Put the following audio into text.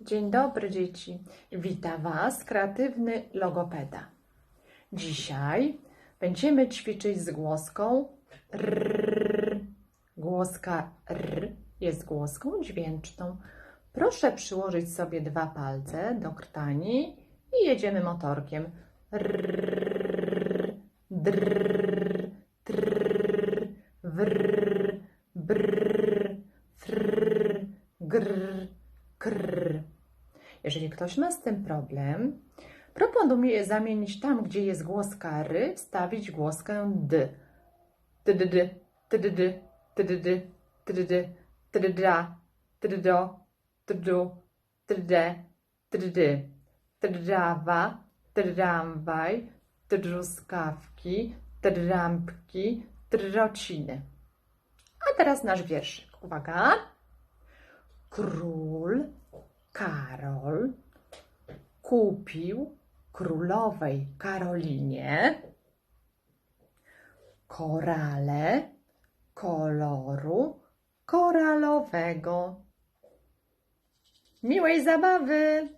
Dzień dobry, dzieci. Wita Was kreatywny logopeda. Dzisiaj będziemy ćwiczyć z głoską r. Głoska r jest głoską dźwięczną. Proszę przyłożyć sobie dwa palce do krtani i jedziemy motorkiem. Trrr, wrr, brrr, frrr, grr, krr. Jeżeli ktoś ma z tym problem, proponuję zamienić tam, gdzie jest głoska r, wstawić głoskę d. Tdd, tdd, tdd, tdd, tddra, tddo, tddu, td, tdd, tdrawa, tramwaj, truskawki, trampki, trociny. A teraz nasz wierszyk. Uwaga. Król Karol kupił królowej Karolinie korale koloru koralowego. Miłej zabawy!